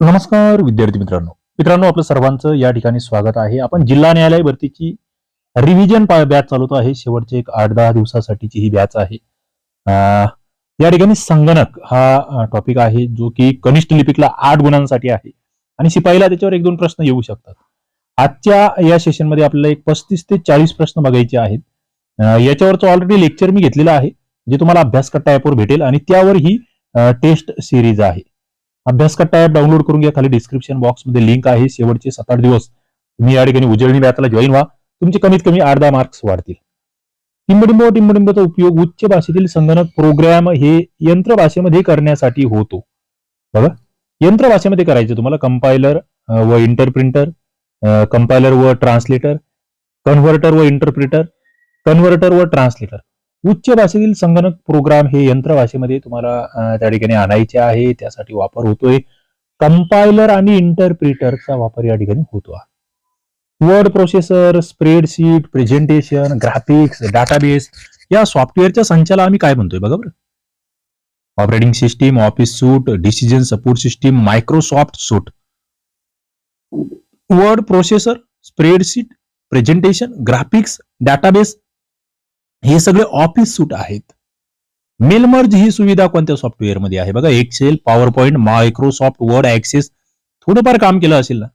नमस्कार विद्यार्थी मित्रांनो. मित्रांनो आपलं सर्वांचं या ठिकाणी स्वागत आहे. आपण जिल्हा न्यायालय भरतीची रिव्हिजन बॅच चालवतो आहे. शेवटचे एक आठ दहा दिवसासाठीची ही बॅच आहे. या ठिकाणी संगणक हा टॉपिक आहे जो की कनिष्ठ लिपिकला आठ गुणांसाठी आहे. आणि शिपाईला त्याच्यावर एक दोन प्रश्न येऊ शकतात. आजच्या या सेशनमध्ये आपल्याला एक पस्तीस ते चाळीस प्रश्न बघायचे आहेत. याच्यावरचं ऑलरेडी लेक्चर मी घेतलेलं आहे जे तुम्हाला अभ्यास करता ऍपवर भेटेल आणि त्यावर ही टेस्ट सिरीज आहे. अभ्यास कट्टा ऍप डाउनलोड करून घ्या. खाली डिस्क्रिप्शन बॉक्समध्ये लिंक आहे. शेवटचे सात आठ दिवस तुम्ही या ठिकाणी उजळणी बॅचला जॉईन व्हा. तुमचे कमीत कमी आठ दहा मार्क्स वाढतील. टिंबडिंब व टिंबडिंबचा उपयोग उच्च भाषेतील संगणक प्रोग्राम हे यंत्र भाषेमध्ये करण्यासाठी होतो. बघा. यंत्र भाषेमध्ये करायचे तुम्हाला. कंपायलर व इंटरप्रिंटर कंपायलर व ट्रान्सलेटर कन्व्हर्टर व इंटरप्रिटर कन्व्हर्टर व ट्रान्सलेटर उच्च भाषेतील संगणक प्रोग्राम हे यंत्र भाषेमध्ये तुम्हाला त्या ठिकाणी आणायचे आहे. त्यासाठी वापर होतोय. कंपायलर आणि इंटरप्रिटरचा वापर या ठिकाणी होतो word processor spreadsheet presentation graphics database या सॉफ्टवेअरच्या संचाला आम्ही काय म्हणतोय बघा बरं? Operating system office suite decision support system Microsoft suite word processor spreadsheet presentation graphics database हे सगळे ऑफिस सूट आहेत. मेलमर्ज ही सुविधा कोणत्या सॉफ्टवेअरमध्ये आहे? बघा Excel PowerPoint Microsoft Word Access थोडंफार काम केलं असेल ना?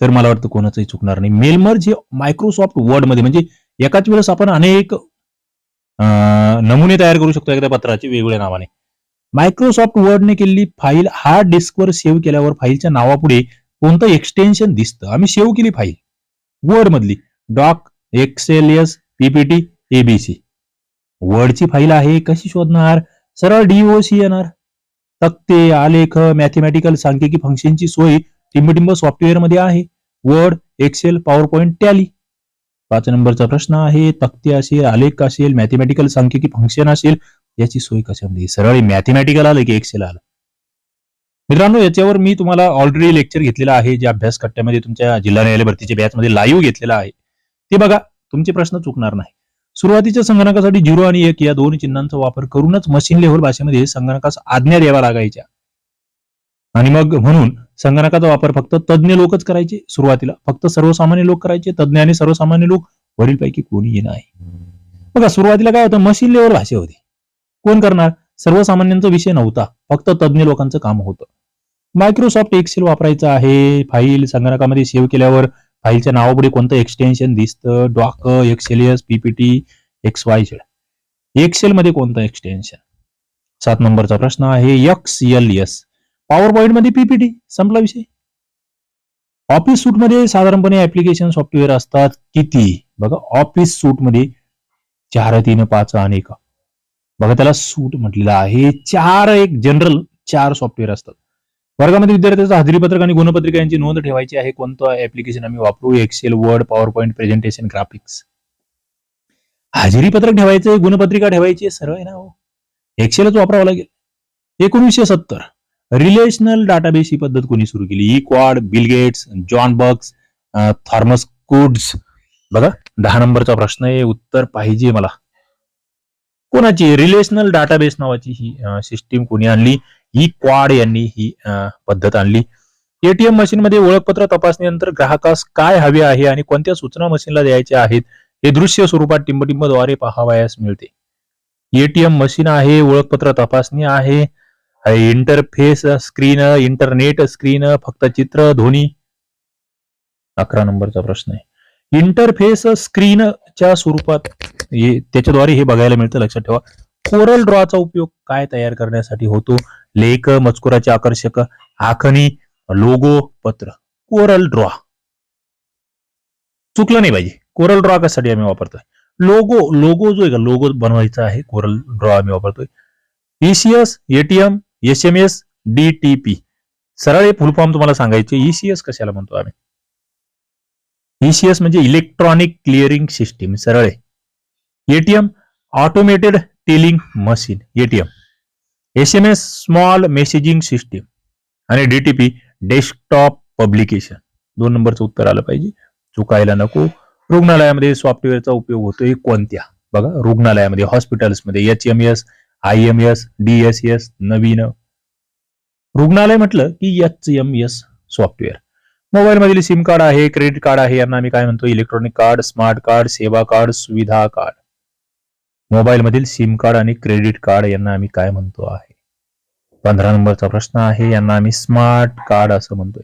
तर मला वाटतं कोणाचंही चुकणार नाही. मेलमर्ज हे मायक्रोसॉफ्ट वर्डमध्ये म्हणजे एकाच वेळेस आपण अनेक नमुने तयार करू शकतो एखाद्या पत्राचे वेगवेगळ्या नावाने. मायक्रोसॉफ्ट वर्डने केलेली फाईल हार्ड डिस्कवर सेव्ह केल्यावर फाईलच्या नावापुढे कोणतं एक्सटेन्शन दिसतं? आम्ही सेव्ह केली फाईल वर्ड मधली. Doc X L S PPT ABC वर्डची file आहे कशी शोधणार? सरळ डीओसी येणार. तक्ते आलेख मॅथमॅटिकल सांख्यिकी फंक्शनची सोय टिंबटिंब सॉफ्टवेअरमध्ये आहे. Word Excel PowerPoint Tally पाच नंबरचा प्रश्न आहे तक्ते असेल आलेख असेल मॅथमॅटिकल सांख्यिकी फंक्शन असेल याची सोय कशामध्ये? सरळ मॅथमॅटिकल आलं की एक्सेल आलं? मित्रांनो याच्यावर मी तुम्हाला ऑलरेडी लेक्चर घेतलेला आहे जे अभ्यास कट्ट्यामध्ये तुमच्या जिल्हा न्यायालय भरतीच्या बॅच मध्ये लाईव्ह घेतलेला आहे. ते बघा तुमचे प्रश्न चुकणार नाही. सुरुवातीच्या संगणकासाठी झिरो आणि एक या दोन चिन्हांचा वापर करूनच मशीन लेव्हल भाषेमध्ये संगणकास आज्ञा द्याव्या लागायच्या. आणि मग म्हणून संगणकाचा वापर फक्त तज्ज्ञ लोकच करायचे. सुरुवातीला फक्त सर्वसामान्य लोक करायचे. तज्ज्ञ आणि सर्वसामान्य लोक वरीलपैकी कोणीही नाही. बघा सुरुवातीला काय होतं? मशीन लेव्हल भाषा होती. कोण करणार? सर्वसामान्यांचा विषय नव्हता. फक्त तज्ज्ञ लोकांचं काम होतं. मायक्रोसॉफ्ट एक्सेल वापरायचं आहे. फाईल संगणकामध्ये सेव्ह केल्यावर फाईलच्या नावापुढे कोणतं एक्सटेन्शन दिसतं? Doc X L S PPT X Y Z Excel मध्ये कोणतं एक्सटेन्शन सात नंबरचा प्रश्न आहे एक्स एल एस पॉवर पॉईंटमध्ये पीपीटी संपला विषय. ऑफिस सूटमध्ये साधारणपणे ऍप्लिकेशन सॉफ्टवेअर असतात किती? बघा ऑफिस सूटमध्ये चार तीन पाच आणि एक बघा त्याला सूट म्हटलेलं आहे. चार एक जनरल चार सॉफ्टवेअर असतात. वर्गामध्ये विद्यार्थ्यांचा हजेरीपत्रक आणि गुणपत्रिका यांची नोंद ठेवायची आहे. कोणतं ऍप्लिकेशन आम्ही वापरू? Excel Word PowerPoint presentation graphics हजेरीपत्रक ठेवायचं गुणपत्रिका ठेवायची सरळ आहे ना हो? एक्सेलच वापरावं लागेल. एकोणीसशे सत्तर. रिलेशनल डाटाबेस ही पद्धत कोणी सुरू केली? ई quad Bill Gates John Bucks Thomas Quds बघा दहा नंबरचा प्रश्न आहे. उत्तर पाहिजे मला. कोणाची? रिलेशनल डाटाबेस नावाची ही सिस्टीम कोणी आणली? ही क्वाड यांनी ही पद्धत आणली. एटीएम मशीन मध्ये ओळखपत्र तपासणीनंतर ग्राहकास काय हवे आहे आणि कोणत्या सूचना मशीनला द्यायच्या आहेत हे दृश्य स्वरूपात टिंबटिंबद्वारे पाहावयास मिळते. एटीएम मशीन आहे ओळखपत्र तपासणी आहे इंटरफेस स्क्रीन इंटरनेट स्क्रीन फक्त चित्र ध्वनी. अकरा नंबरचा प्रश्न आहे. इंटरफेस स्क्रीनच्या स्वरूपात त्याच्याद्वारे हे बघायला मिळतं लक्षात ठेवा. कोरल ड्रॉचा उपयोग काय तयार करण्यासाठी होतो? लेख मजकुराचे आकर्षक आखणी लोगो पत्र. Corel draw. चुकलं नाही पाहिजे. कोरल ड्रॉ कशासाठी आम्ही वापरतोय? लोगो लोगो जो आहे का लोगो बनवायचा आहे कोरल ड्रॉ आम्ही वापरतोय. ECS ATM S M S DTP सरळ फुल फॉर्म तुम्हाला सांगायचे. ईसीएस कशाला म्हणतो आम्ही? ईसीएस म्हणजे इलेक्ट्रॉनिक क्लिअरिंग सिस्टीम. सरळ आहे ATM automated telling machine ATM S M S small messaging system आणि डीटीपी डेस्कटॉप पब्लिकेशन दोन नंबरचं उत्तर आलं पाहिजे. चुकायला नको. रुग्णालयामध्ये सॉफ्टवेअरचा उपयोग होतोय कोणत्या? बघा रुग्णालयामध्ये हॉस्पिटल्समध्ये H M S I M S D S S नवीन. रुग्णालय म्हटलं की H M S software mobile मधील सिम कार्ड आहे क्रेडिट कार्ड आहे यांना आम्ही काय म्हणतो? इलेक्ट्रॉनिक कार्ड स्मार्ट कार्ड सेवा कार्ड सुविधा कार्ड मोबाईल मधील सिम कार्ड आणि क्रेडिट कार्ड यांना आम्ही काय म्हणतो आहे? पंधरा नंबरचा प्रश्न आहे यांना आम्ही स्मार्ट कार्ड असं म्हणतोय.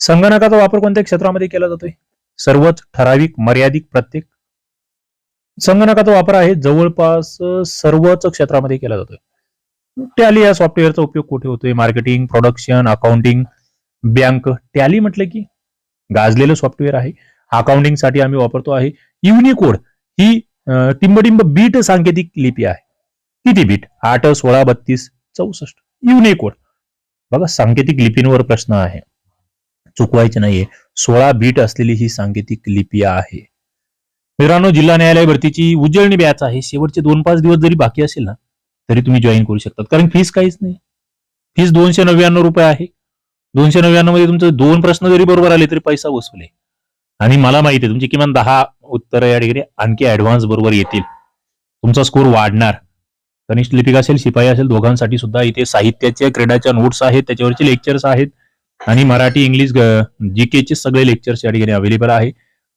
संगणकाचा वापर कोणत्या क्षेत्रामध्ये केला जातोय? सर्वच ठराविक मर्यादित प्रत्येक संगणकाचा वापर आहे जवळपास सर्वच क्षेत्रामध्ये केला जातोय. टॅली या सॉफ्टवेअरचा उपयोग कुठे होतोय? Marketing production accounting bank Tally म्हटलं की गाजलेलं सॉफ्टवेअर आहे. अकाउंटिंगसाठी आम्ही वापरतो आहे. युनिकोड ही टिंबटिंब बीट सांकेतिक लिपी आहे. किती बीट? आठ सोळा बत्तीस चौसष्ट. युनिकोड बघा सांकेतिक लिपींवर प्रश्न आहे. चुकवायचे नाहीये. सोळा बीट असलेली ही सांकेतिक लिपी आहे. मित्रांनो जिल्हा न्यायालय भरतीची उजळणी बॅच आहे. शेवटचे दोन पाच दिवस जरी बाकी असेल ना तरी तुम्ही जॉईन करू शकतात. कारण फीस काहीच नाही. फीस दोनशे नव्याण्णव रुपये आहे. दोनशे नव्याण्णवमध्ये तुमचे दोन प्रश्न जरी बरोबर आले तरी पैसा वसूल आहे आणि मला माहिती आहे तुमची किमान दहा उत्तर या ठिकाणी आणखी ऍडव्हान्स बरोबर येतील. तुमचा स्कोर वाढणार. कनिष्ठ लिपिक असेल शिपाई असेल दोघांसाठी सुद्धा इथे साहित्याच्या क्रीडाच्या नोट्स आहेत त्याच्यावरचे लेक्चर्स आहेत. आणि मराठी इंग्लिश जी चे सगळे लेक्चर्स या ठिकाणी अवेलेबल आहे.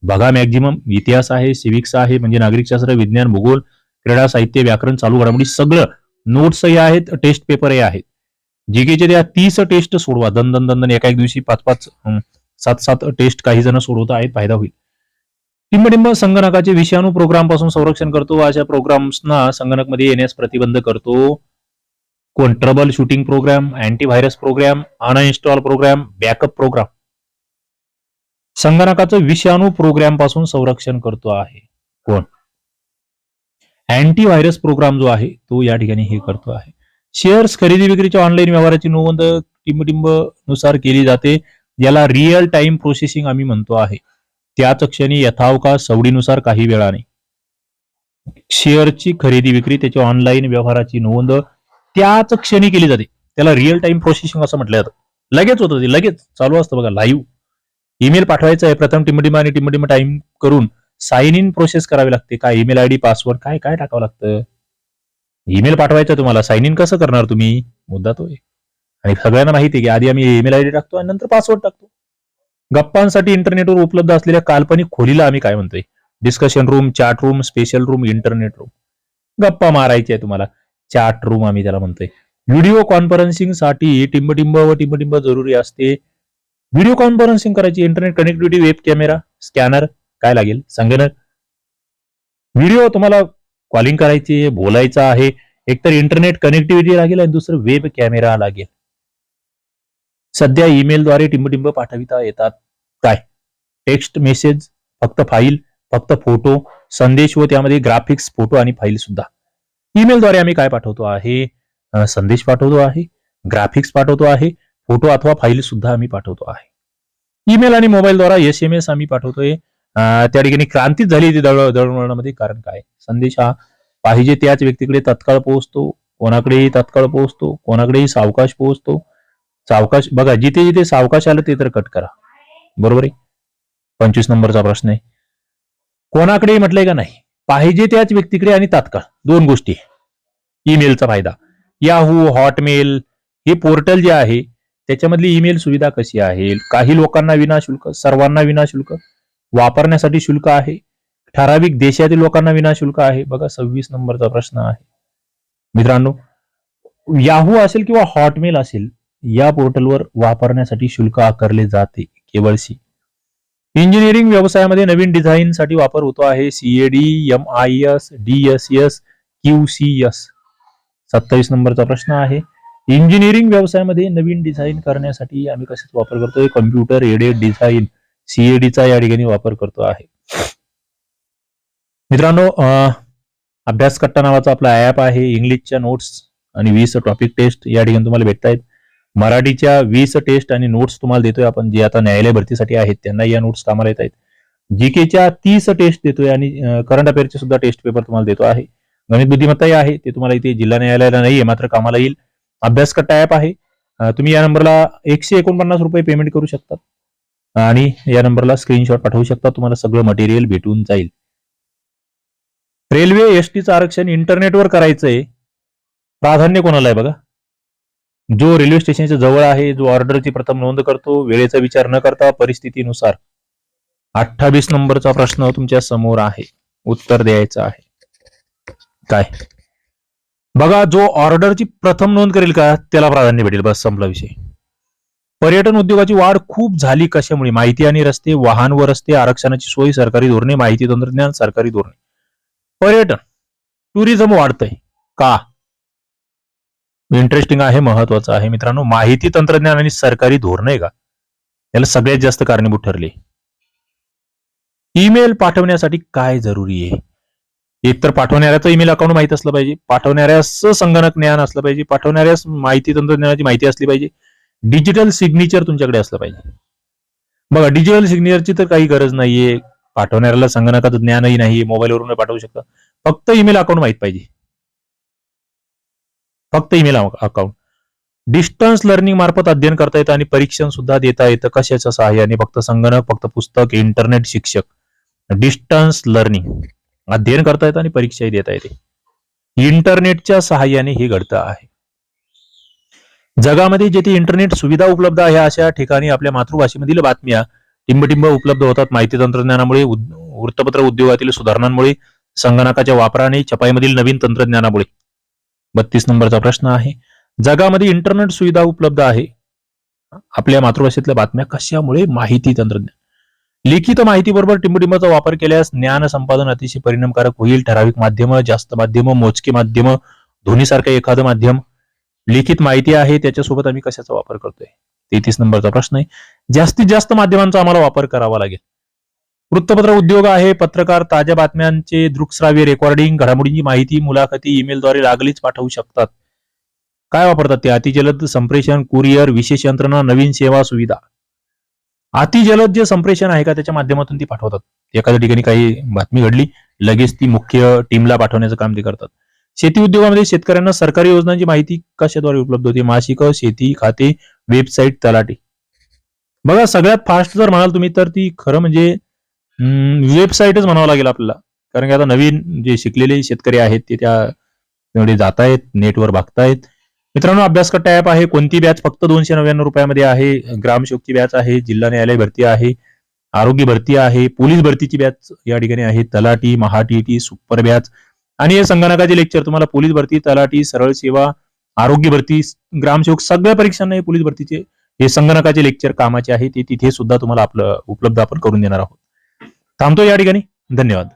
बघा मॅक्झिमम इतिहास आहे सिविक्स आहे म्हणजे नागरिकशास्त्र विज्ञान भूगोल क्रीडा साहित्य व्याकरण चालू घडामोडी सगळं नोट्सही आहेत टेस्ट पेपरही आहेत. जीकेचे त्या तीस टेस्ट सोडवा. दन दन दन दन एका एक दिवशी पाच पाच सात सात टेस्ट काही जण सोडवत आहेत फायदा होईल. टिंबटिंब संगणकाचे विषाणू प्रोग्रामपासून संरक्षण करतो. अशा प्रोग्राम्सना संगणकमध्ये येण्यास प्रतिबंध करतो. कोण trouble shooting program antivirus program uninstall program backup program संगणकाचं विषाणू प्रोग्रामपासून संरक्षण करतो आहे. कोण? अँटीव्हायरस प्रोग्राम जो आहे तो या ठिकाणी हे करतो आहे. शेअर्स खरेदी विक्रीच्या ऑनलाईन व्यवहाराची नोंद टिंबटिंबनुसार केली जाते. याला रिअल टाइम प्रोसेसिंग आम्ही म्हणतो आहे. त्याच क्षणी यथावकाश सवडीनुसार काही वेळाने शेअरची खरेदी विक्री त्याची ऑनलाईन व्यवहाराची नोंद त्याच क्षणी केली जाते. त्याला रिअल टाइम प्रोसेसिंग असं म्हटलं जातं. लगेच होतं ते लगेच. चालू असतं बघा लाईव्ह ईमेल पाठवायचं आहे प्रथम टिंबटिंब आणि टिंबटिंब टाइम करून साइन इन प्रोसेस करावी लागते. काय ईमेल आयडी पासवर्ड काय काय टाकावं लागतं? ईमेल पाठवायचं तुम्हाला. साइन इन कसं करणार तुम्ही? मुद्दा तो आहे. आणि सगळ्यांना माहिती आहे की आधी आम्ही ईमेल आयडी टाकतो आणि नंतर पासवर्ड टाकतो. गप्पांसाठी इंटरनेटवर उपलब्ध असलेल्या काल्पनिक खोलीला आम्ही काय म्हणतोय? Discussion room chat room special room internet room गप्पा मारायची आहे तुम्हाला. चॅट रूम आम्ही त्याला म्हणतोय. व्हिडिओ कॉन्फरन्सिंगसाठी टिंबटिंब व टिंबटिंब जरुरी असते. व्हिडिओ कॉन्फरन्सिंग करायची internet connectivity web camera scanner काय लागेल? संगणक. व्हिडिओ तुम्हाला कॉलिंग करायची आहे, बोलायचं आहे. एकतर इंटरनेट कनेक्टिव्हिटी लागेल आणि दुसरं वेब कॅमेरा लागेल. सध्या ईमेलद्वारे टिंबटिंब पाठविता येतात. काय? टेक्स्ट मेसेज फक्त फाईल फक्त फोटो संदेश व त्यामध्ये ग्राफिक्स फोटो आणि फाईल सुद्धा. ईमेलद्वारे आम्ही काय पाठवतो आहे? संदेश पाठवतो आहे ग्राफिक्स पाठवतो आहे फोटो अथवा फाईल सुद्धा आम्ही पाठवतो आहे. ईमेल आणि मोबाईलद्वारा एस एम एस आम्ही पाठवतोय. त्या ठिकाणी क्रांतीच झाली ती दळ दळणवळणामध्ये. कारण काय? संदेश हा पाहिजे त्याच व्यक्तीकडे तत्काळ पोहोचतो कोणाकडेही तत्काळ पोहोचतो कोणाकडेही सावकाश पोहोचतो. सावकाश बघा जिथे जिथे सावकाश आलं ते तर कट करा. बरोबर आहे? पंचवीस नंबरचा प्रश्न आहे. कोणाकडे म्हटलंय का नाही? पाहिजे त्याच व्यक्तीकडे आणि तात्काळ. दोन गोष्टी. ईमेलचा फायदा. याहू हॉटमेल हे पोर्टल जे आहे त्याच्यामधली ईमेल सुविधा कशी आहे? काही लोकांना विनाशुल्क सर्वांना विनाशुल्क वापरण्यासाठी शुल्क आहे. ठराविक देशातील लोकांना विनाशुल्क आहे. बघा सव्वीस नंबरचा प्रश्न आहे. मित्रांनो याहू असेल किंवा हॉटमेल असेल या पोर्टलवर वापरण्यासाठी शुल्क आकारले जाते केवळ सी इंजिनिअरिंग व्यवसायामध्ये नवीन डिझाईन साठी वापर होतो आहे CAD M I S D S S Q C S सत्तावीस नंबरचा प्रश्न आहे. इंजिनिअरिंग व्यवसायामध्ये नवीन डिझाईन करण्यासाठी आम्ही कशाचा वापर करतोय? कम्प्युटर एडेड डिझाईन सीएडीचा या ठिकाणी वापर करतो आहे. मित्रांनो अभ्यास कट्टा नावाचा आपला ऍप आहे. इंग्लिशच्या नोट्स आणि वीस टॉपिक टेस्ट या ठिकाणी तुम्हाला भेटतायत. मराठीच्या वीस टेस्ट आणि नोट्स तुम्हाला देतोय आपण जे आता न्यायालय भरतीसाठी आहेत त्यांना या नोट्स कामाला येत आहेत. जीकेच्या तीस टेस्ट देतोय आणि करंट अफेअरचे सुद्धा टेस्ट पेपर तुम्हाला देतो आहे. गणित बुद्धिमत्ताही आहे ते तुम्हाला इथे जिल्हा न्यायालयाला नाहीये मात्र कामाला येईल. अभ्यास कट्टा ऍप आहे. तुम्ही या नंबरला एकशे एकोणपन्नास रुपये पेमेंट करू शकता आणि या नंबरला स्क्रीनशॉट पाठवू शकता तुम्हाला सगळं मटेरियल भेटून जाईल. रेल्वे एसटीचं आरक्षण इंटरनेटवर करायचंय. प्राधान्य कोणाला आहे बघा? जो रेल्वे स्टेशनच्या जवळ आहे जो ऑर्डरची प्रथम नोंद करतो वेळेचा विचार न करता परिस्थितीनुसार अठ्ठावीस नंबरचा प्रश्न तुमच्यासमोर आहे. उत्तर द्यायचं आहे. काय? बघा जो ऑर्डरची प्रथम नोंद करेल का त्याला प्राधान्य भेटेल. बस संपला विषय. पर्यटन उद्योगाची वाढ खूप झाली कशामुळे? माहिती आणि रस्ते वाहन व रस्ते आरक्षणाची सोय सरकारी धोरणे माहिती तंत्रज्ञान सरकारी धोरणे. पर्यटन टुरिझम वाढतंय. का? इंटरेस्टिंग आहे महत्वाचं आहे. मित्रांनो माहिती तंत्रज्ञान आणि सरकारी धोरण आहे का? याला सगळ्यात जास्त कारणीभूत ठरले. ईमेल पाठवण्यासाठी काय जरुरी आहे? एक तर पाठवणाऱ्याचं ईमेल अकाउंट माहीत असलं पाहिजे पाठवणाऱ्यास संगणक ज्ञान असलं पाहिजे पाठवणाऱ्यास माहिती तंत्रज्ञानाची माहिती असली पाहिजे डिजिटल सिग्नेचर तुमच्याकडे असलं पाहिजे. बघा डिजिटल सिग्नेचरची तर काही गरज नाहीये. पाठवणाऱ्याला संगणकाचं ज्ञानही नाही मोबाईलवरून पाठवू शकता. फक्त ईमेल अकाउंट माहीत पाहिजे. फक्त ईमेल अकाउंट डिस्टन्स लर्निंग मार्फत अध्ययन करता येतं आणि परीक्षण सुद्धा देता येतं. कशाच्या सहाय्याने फक्त संगणक फक्त पुस्तक इंटरनेट शिक्षक. डिस्टन्स लर्निंग अध्ययन करता येतं आणि परीक्षाही देता येते. इंटरनेटच्या सहाय्याने हे घडतं आहे. जगामध्ये जेथे इंटरनेट सुविधा उपलब्ध आहे अशा ठिकाणी आपल्या मातृभाषेमधील बातम्या टिंबटिंब उपलब्ध होतात. माहिती तंत्रज्ञानामुळे वृत्तपत्र उद्योगातील सुधारणांमुळे संगणकाच्या वापराने छपाईमधील नवीन तंत्रज्ञानामुळे. बत्तीस नंबरचा प्रश्न आहे. जगामध्ये इंटरनेट सुविधा उपलब्ध आहे. आपल्या मातृभाषेतल्या बातम्या कशामुळे? माहिती तंत्रज्ञान. लिखित माहितीबरोबर टिंबटिंबाचा वापर केल्यास ज्ञान संपादन अतिशय परिणामकारक होईल. ठराविक माध्यम जास्त माध्यम मोजकी माध्यम ध्वनीसारखं एखादं माध्यम. लिखित माहिती आहे त्याच्यासोबत आम्ही कशाचा वापर करतोय? तेहतीस नंबरचा प्रश्न आहे. जास्तीत जास्त माध्यमांचा आम्हाला वापर करावा लागेल. वृत्तपत्र उद्योग आहे. पत्रकार ताज्या बातम्यांचे दृकश्राव्य रेकॉर्डिंग घडामोडींची माहिती मुलाखती ईमेलद्वारे लागलीच पाठवू शकतात. काय वापरतात ते? अतिजलद संप्रेषण कुरिअर विशेष यंत्रणा नवीन सेवा सुविधा. अतिजलद जे संप्रेषण आहे का त्याच्या माध्यमातून ती पाठवतात. एखाद्या ठिकाणी काही बातमी घडली लगेच ती मुख्य टीमला पाठवण्याचं काम ते करतात. शेती उद्योगामध्ये शेतकऱ्यांना सरकारी योजनांची माहिती कशाद्वारे उपलब्ध होते? मासिक शेती खाते वेबसाईट तलाठी. बघा सगळ्यात फास्ट जर म्हणाल तुम्ही तर ती खरं म्हणजे वेबसाईटच म्हणावं लागेल आपल्याला. कारण की आता नवीन जे शिकलेले शेतकरी आहेत ते त्या त्यामध्ये जात आहेत नेटवर बघतायत. मित्रांनो अभ्यास कट्टा ऍप आहे. कोणती बॅच फक्त दोनशे नव्याण्णव रुपयामध्ये आहे. ग्रामशोकची बॅच आहे. जिल्हा न्यायालय भरती आहे. आरोग्य भरती आहे. पोलीस भरतीची बॅच या ठिकाणी आहे. तलाटी महाटीटी सुपर बॅच आणि हे संगणकाचे लेक्चर तुम्हाला पोलीस भरती तलाटी सरळ सेवा आरोग्य भरती ग्रामसेवक सगळ्या परीक्षांना हे पोलीस भरतीचे हे संगणकाचे लेक्चर कामाचे आहे. ते तिथे सुद्धा तुम्हाला आपलं उपलब्ध आपण करून देणार आहोत. थांबतो या ठिकाणी. धन्यवाद.